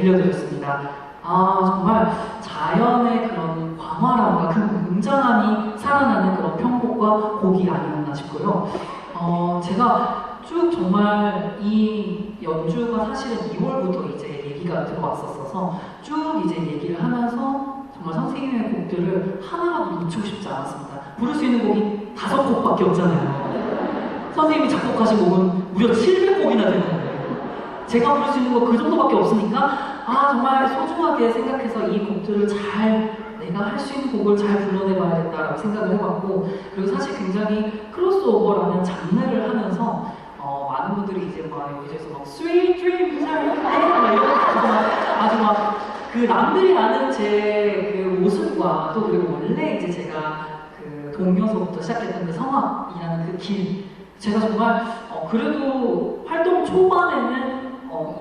들려드렸습니다. 아 정말 자연의 그런 광활함과 그 웅장함이 살아나는 그런 편곡과 곡이 아니었나 싶고요. 어, 제가 쭉 정말 이 연주가 사실은 2월부터 이제 얘기가 들어왔었어서 쭉 이제 얘기를 하면서 정말 선생님의 곡들을 하나라도 놓치고 싶지 않았습니다. 부를 수 있는 곡이 다섯 곡밖에 없잖아요. 선생님이 작곡하신 곡은 무려 700곡이나 되는. 제가 부를 수 있는 거 그 정도밖에 없으니까 아 정말 소중하게 생각해서 이 곡들을 잘 내가 할 수 있는 곡을 잘 불러내봐야겠다라고 생각을 해봤고 그리고 사실 굉장히 크로스오버라는 장르를 하면서 어, 많은 분들이 이제 막 여기저기서 막 are made 막 이런 아주 막 그 남들이 아는 제 그 모습과 또 그리고 원래 이제 제가 그 동요서부터 시작했던 그 성악이라는 그 길. 제가 정말 어, 그래도 활동 초반에는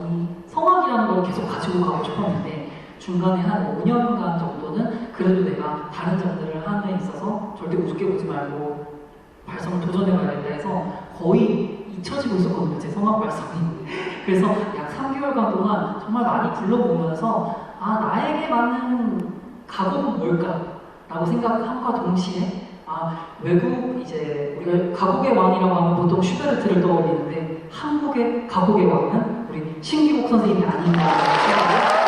어, 이 성악이라는 걸 계속 가지고 가고 싶었는데 중간에 한 5년간 정도는 그래도 내가 다른 장르를 하는 데 있어서 절대 우습게 보지 말고 발성을 도전해봐야겠다 해서 거의 잊혀지고 있었거든요 제 성악 발성이. 그래서 약 3개월간 동안 정말 많이 불러보면서 아 나에게 맞는 가곡은 뭘까 라고 생각함과 동시에 아 외국 이제 우리가 가곡의 왕이라고 하면 보통 슈베르트를 떠올리는데 한국의 가곡의 왕은 우리 신기복 선생님이 아닌가 생각을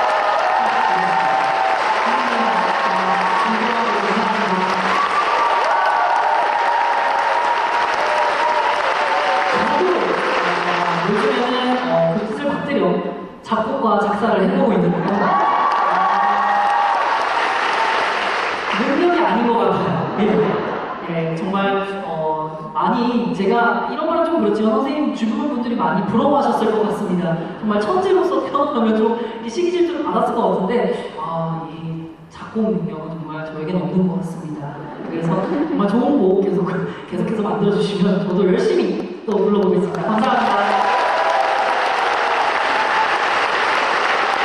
어, 받들여 작곡과 작사를 해보고 있는데요. 능력이 아닌 것 같아요. 예, 예, 정말 어, 많이 제가 이런 말은 좀 그렇지만 선생님 주변 분들이 많이 부러워하셨을 것 같습니다. 정말 천재로서 태어나면 좀 이렇게 시기 질투를 받았을 것 같은데 아, 이 작곡 능력은 정말 저에게는 없는 것 같습니다. 그래서 정말 좋은 곡 계속 계속해서 만들어 주시면 저도 열심히 또 불러보겠습니다. 감사합니다.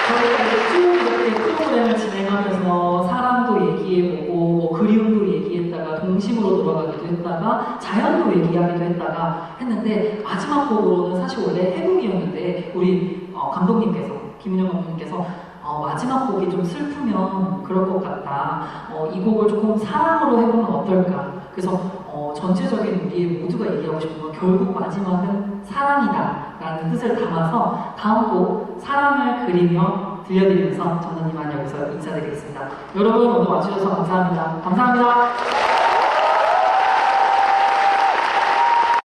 저희가 이제 쭉 이렇게 프로그램을 진행하면서 사랑도 얘기해보고 동심으로 돌아가기도 했다가 자연도 얘기하기도 했다가 했는데 마지막 곡으로는 사실 원래 해곡이었는데 우리 어, 감독님께서 김은영 감독님께서 어, 마지막 곡이 좀 슬프면 그럴 것 같다. 어, 이 곡을 조금 사랑으로 해보면 어떨까. 그래서 어, 전체적인 우리 모두가 얘기하고 싶은 건 결국 마지막은 사랑이다. 라는 뜻을 담아서 다음 곡 사랑을 그리며 들려드리면서 저는 이만 여기서 인사드리겠습니다. 여러분 오늘 와주셔서 감사합니다. 감사합니다.